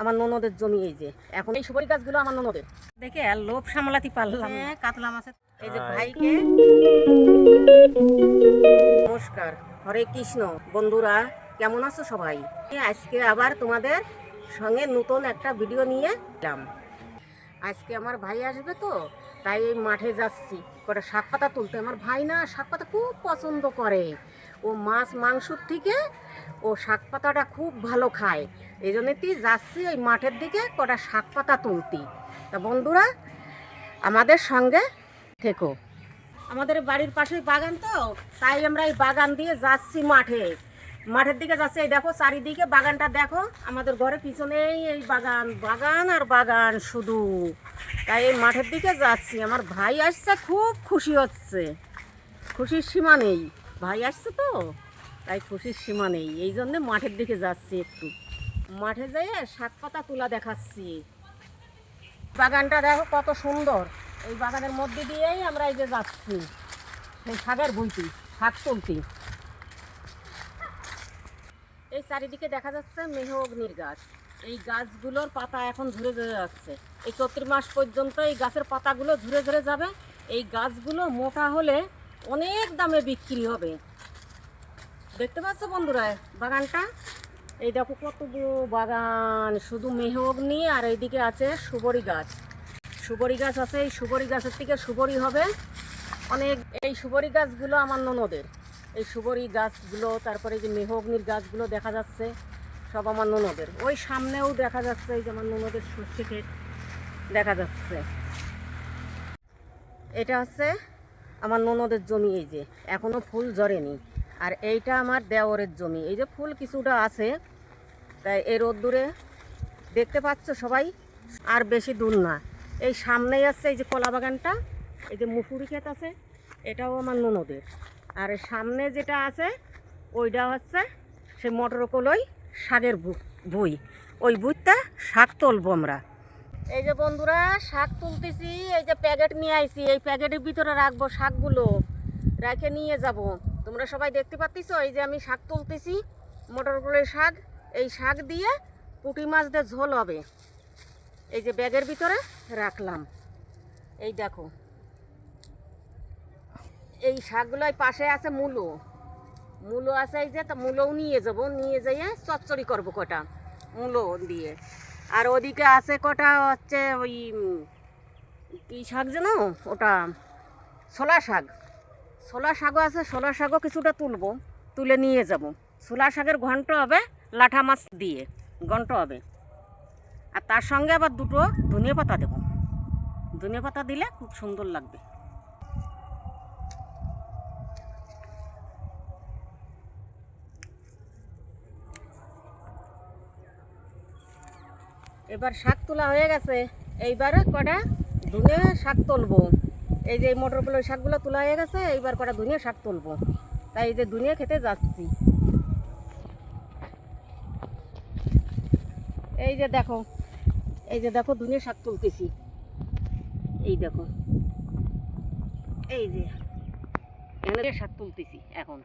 আমার ননদের জমি এই যে। এখন এই সুপারি গাছগুলো আমার ননদের। দেখে আর লোভ সামলাতে পারলাম না। কাতলা মাছের এই যে ভাইকে। নমস্কার হরে কৃষ্ণ। বন্ধুরা কেমন আছো সবাই? আজকে আবার তোমাদের সঙ্গে নতুন একটা ভিডিও নিয়ে এলাম। আজকে আমার ভাই আসবে তো তাই এই মাঠে যাচ্ছি। কটা শাক পাতা তুলতে। আমার ভাই না শাক পাতা খুব পছন্দ করে। ও মাছ মাংসর থেকে ও শাক পাতাটা খুব ভালো খায়। এই জন্যই যাচ্ছি ওই মাঠের দিকে কটা শাক পাতা তুলতি। তা বন্ধুরা, আমাদের সঙ্গে থেকো। আমাদের বাড়ির পাশেই বাগান তো, তাই আমরা এই বাগান দিয়ে যাচ্ছি মাঠে। মাঠের দিকে যাচ্ছি, এই দেখো চারিদিকে বাগানটা দেখো, আমাদের ঘরের পিছনেই এই বাগান বাগান আর বাগান শুধু। তাই এই মাঠের দিকে যাচ্ছি, আমার ভাই আসছে, খুব খুশি হচ্ছে। খুশির সীমা নেই। ভাই আসছে তো, তাই খুশির সীমা নেই। এই জন্যে মাঠের দিকে যাচ্ছি একটু। মাঠে যেয়ে শাক পাতা তুলা দেখাচ্ছি। বাগানটা দেখো কত সুন্দর। এই বাগানের মধ্যে দিয়েই আমরা এই যে যাচ্ছি, সেই শাকের বইতি শাক তুলতি। এই চারিদিকে দেখা যাচ্ছে মেহগ্নির গাছ। এই গাছগুলোর পাতা এখন ঝরে ঝরে যাচ্ছে। এই চৈত্র মাস পর্যন্ত এই গাছের পাতাগুলো ঝরে ঝরে যাবে। এই গাছগুলো মোটা হলে অনেক দামে বিক্রি হবে। দেখতে পাচ্ছ বন্ধুরা, বাগানটা? এই দেখো কত বাগান, শুধু মেহগ্নি আর এইদিকে আছে সুবরি গাছ। সুবরি গাছ আছে, এই সুবরি গাছের থেকে সুবরি হবে। অনেক, এই সুবরি গাছগুলো আমার ননদের। এই সুবরি গাছগুলো, তারপরে যে মেহগ্নির গাছগুলো দেখা যাচ্ছে, সব আমার ননদের। ওই সামনেও দেখা যাচ্ছে, এই যে আমার ননদের সর্ষে ক্ষেত দেখা যাচ্ছে। এটা হচ্ছে আমার ননদের জমি এই যে, এখনও ফুল ঝরেনি। আর এইটা আমার দেওরের জমি। এই যে ফুল কিছুটা আছে, তাই এই রোদ্দুরে দেখতে পাচ্ছ সবাই? আর বেশি দূর না। এই সামনেই আছে এই যে কলা বাগানটা, এই যে মুসুরি ক্ষেত আছে, এটাও আমার ননদের। আর সামনে যেটা আছে, ওইটা হচ্ছে সে মটর কলই শাকের ভুই। ওই ভুইটা শাক তুলবো আমরা। এই যে বন্ধুরা, শাক তুলতেছি, এই যে প্যাকেট নিয়ে আইছি, এই প্যাকেটের ভিতরে রাখব শাকগুলো, রেখে নিয়ে যাব। তোমরা সবাই দেখতে পাচ্ছিস এই যে আমি শাক তুলতেছি মটর কলের শাক, এই শাক দিয়ে পুঁটি মাছ দিয়ে ঝোল হবে। এই যে ব্যাগের ভিতরে রাখলাম। এই দেখো, এই শাকগুলোর পাশে আছে মূলো। মূলো আছে এই যে, তা মূলও নিয়ে যাব, নিয়ে যাইয়ে চচ্চড়ি করব কটা মূলো দিয়ে। আর ওদিকে আছে কটা হচ্ছে ওই কী শাক যেন? ওটা, ছোলা শাক। ছোলা শাকও আছে, ছোলা শাকও কিছুটা তুলবো, তুলে নিয়ে যাব। ছোলা শাকের ঘন্ট হবে, লাঠা মাছ দিয়ে ঘন্ট হবে। আর তার সঙ্গে আবার দুটো ধনিয়া পাতা দেবো। ধনিয়া পাতা দিলে খুব সুন্দর লাগবে। এবার শাক তোলা হয়ে গেছে। এইবারে কটা ধুনে শাক তুলবো। এই যে মটরগুলো শাকগুলো তোলা হয়ে গেছে, এইবার কটা ধুনিয়া শাক তুলবো। তাই এই যে ধুনিয়া খেতে যাচ্ছি। এই যে দেখো, এই যে দেখো ধুনিয়া শাক তুলতেছি। এই দেখো, এই যে এখানে শাক তুলতেছি এখন।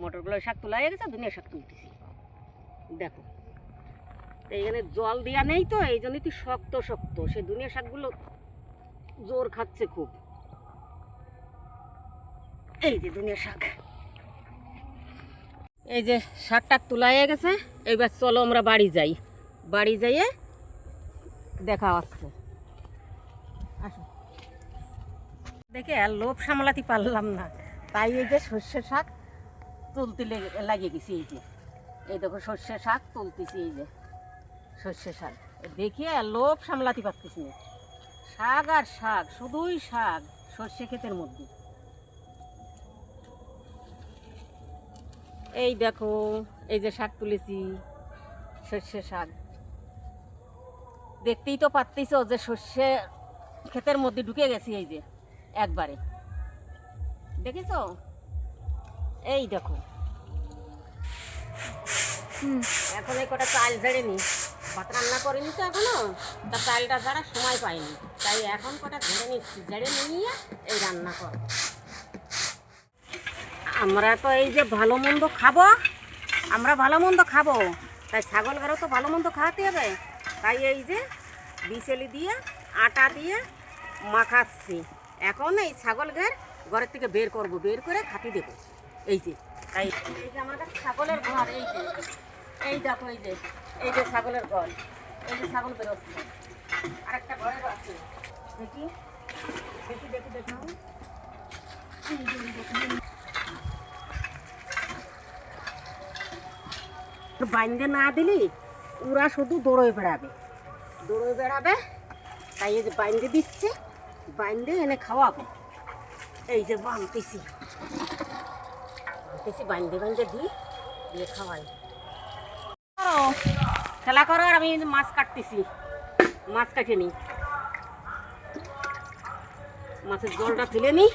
মটরগুলো শাক তোলা হয়ে গেছে ধুনিয়া শাক তুলতেছি। দেখো। এখানে জল দেওয়া নেই তো, এই জন্যই তো শক্ত শক্ত। সে দুনিয়া শাকগুলো জোর খাচ্ছে খুব। এই যে দুনিয়া শাক। এই যে শাক টাক তোলা হয়ে গেছে, এইবার চলো আমরা বাড়ি যাই। বাড়ি যাইয়ে দেখা আসছে আসো। দেখে আর লোভ সামলাতে পারলাম না। তাই এই যে সর্ষে শাক তুলতে লেগে লাগিয়ে গেছি এই যে। এই দেখো সর্ষে শাক তুলতেছি এই যে। সর্ষে শাক। দেখিয়ে লোভ সামলাতে পারতেছি না। শাক আর শাক শুধুই শাক সর্ষে ক্ষেতের মধ্যে। এই দেখো এই যে শাক তুলেছি সর্ষে শাক। দেখতেই তো পারতেছ যে সর্ষে ক্ষেতের মধ্যে ঢুকে গেছি এই যে একবারে। দেখেছ? এই দেখো। এখন এই কটা চাল ঝেড়ে নি। ভাত রান্না করিনি তো এখনও, তা চালটা ছাড়া সময় পাইনি। তাই এখন কটা ঝেড়ে নিচ্ছি ঝেড়ে নিয়ে এই রান্না করব। আমরা তো এই যে ভালো মন্দ খাব, আমরা ভালো মন্দ খাব, তাই ছাগল ঘরে তো ভালো মন্দ খাওয়াতে হবে। তাই এই যে বিচেলি দিয়ে, আটা দিয়ে মাখাচ্ছি। এখন এই ছাগল ঘের ঘরের থেকে বের করব, বের করে খাতি দেবো। এই যে, তাই এই যে আমাদের ছাগলের ঘর, এই যে, এই দেখো, এই যে। এই যে ছাগলের ঘর এই যে ছাগল বেরোচ্ছে। আরেকটা ঘরে আছে। দেখি দেখি দেখি, দেখো। বাইন্দে না দিলি, ওরা শুধু দৌড়ে বেড়াবে। দৌড়ে বেড়াবে, তাই এই যে বাইন্দে দিচ্ছে, বাইন্দে এনে খাওয়াবো। এই যে বানতেছি। বানতেছি, বাইন্দে বাইন্দে দিই, দিয়ে খাওয়াই। খেলা করো আর আমি মাছ কাটতেছি। মাছ কাটে নিই। মাছের জলটা তুলে নিই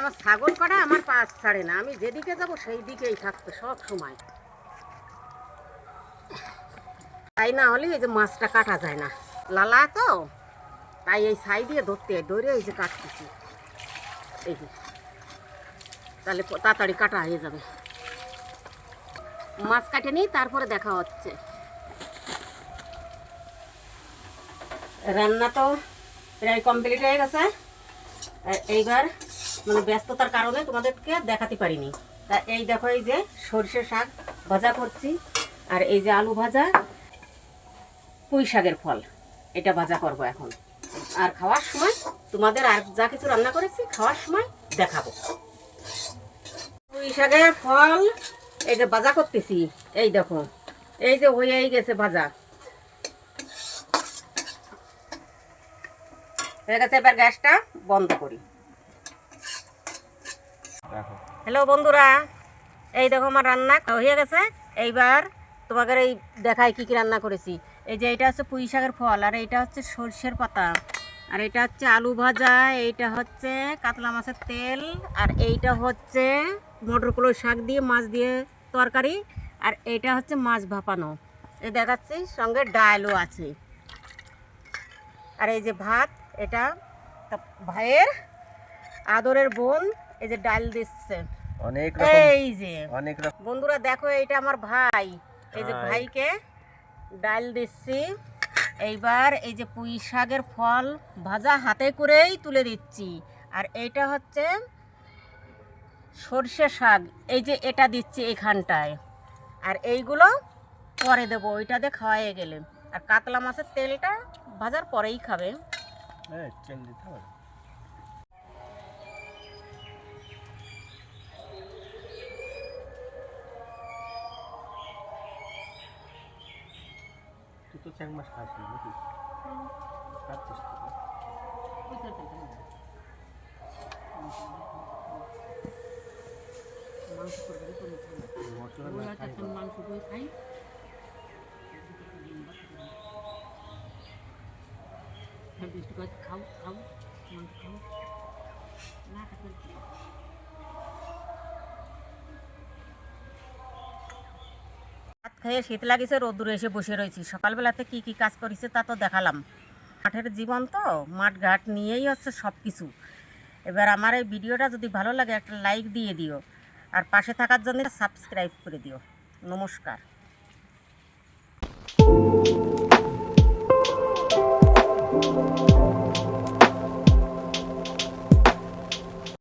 আমার ছাগল কাটা, আমার পাশ ছাড়ে না। আমি যেদিকে যাব সেই দিকেই থাকতো সব সময়। তাই না হলে এই যে মাছটা কাটা যায় না। লালা তো, তাই এই ছাই দিয়ে ধরতে, ধরে এই যে কাটতেছি। এই যে। তাহলে তাড়াতাড়ি কাটা হয়ে যাবে। মাছ কাটে নিই, তারপরে দেখা হচ্ছে। রান্না তো প্রায় কমপ্লিট হয়ে গেছে। এইবার মানে ব্যস্ততার কারণে তোমাদেরকে দেখাতে পারিনি। তা এই দেখো, এই যে সর্ষে শাক ভাজা করছি, আর এই যে আলু ভাজা, পুঁই শাকের ফল, এটা ভাজা করব এখন। আর খাওয়ার সময় তোমাদের আর যা কিছু রান্না করেছি, খাওয়ার সময় দেখাবো। শাকের ফল এই যে ভাজা করতেছি এই দেখো এই যে হয়েই গেছে ভাজা। হয়ে গেছে এবার গ্যাসটা বন্ধ করি। হ্যালো বন্ধুরা এই দেখো আমার রান্না হয়ে গেছে। এইবার তোমাদের এই দেখাই কি কি রান্না করেছি। এই যে এটা হচ্ছে পুঁই শাকের ফল আর এইটা হচ্ছে সর্ষের পাতা। আর এটা হচ্ছে আলু ভাজা এইটা হচ্ছে কাতলা মাছের তেল আর এইটা হচ্ছে মটর কলোর শাক দিয়ে মাছ দিয়ে তরকারি আর এটা হচ্ছে মাছ ভাপানো। এই দেখাচ্ছি সঙ্গে ডালও আছে। আর এই যে ভাত এটা ভাইয়ের আদরের বোন এই যে ডাল দিচ্ছে। অনেক এই যে। অনেক বন্ধুরা দেখো এটা আমার ভাই। এই যে ভাইকে ডাল দিচ্ছি। এইবার এই যে পুঁই শাকের ফল ভাজা হাতে করেই তুলে দিচ্ছি। আর এইটা হচ্ছে সর্ষে শাক, এই যে এটা দিচ্ছি এখানটায়। আর এইগুলো পরে দেবো ওইটাতে খাওয়াই গেলে। আর কাতলা মাছের তেলটা ভাজার পরেই খাবে। তো চার মাস নাকি? খাই না। মাংস খাই। খাও খাও মাংস খাও। না ভাত খেয়ে শীত লাগিছে রোদ্দুরে এসে বসে রয়েছি। সকালবেলাতে কি কি কাজ করেছে তা তো দেখালাম। মাঠের জীবন তো মাঠ ঘাট নিয়েই হচ্ছে সব কিছু এবার আমার এই ভিডিওটা যদি ভালো লাগে একটা লাইক দিয়ে দিও। আর পাশে থাকার জন্য সাবস্ক্রাইব করে দিও। নমস্কার।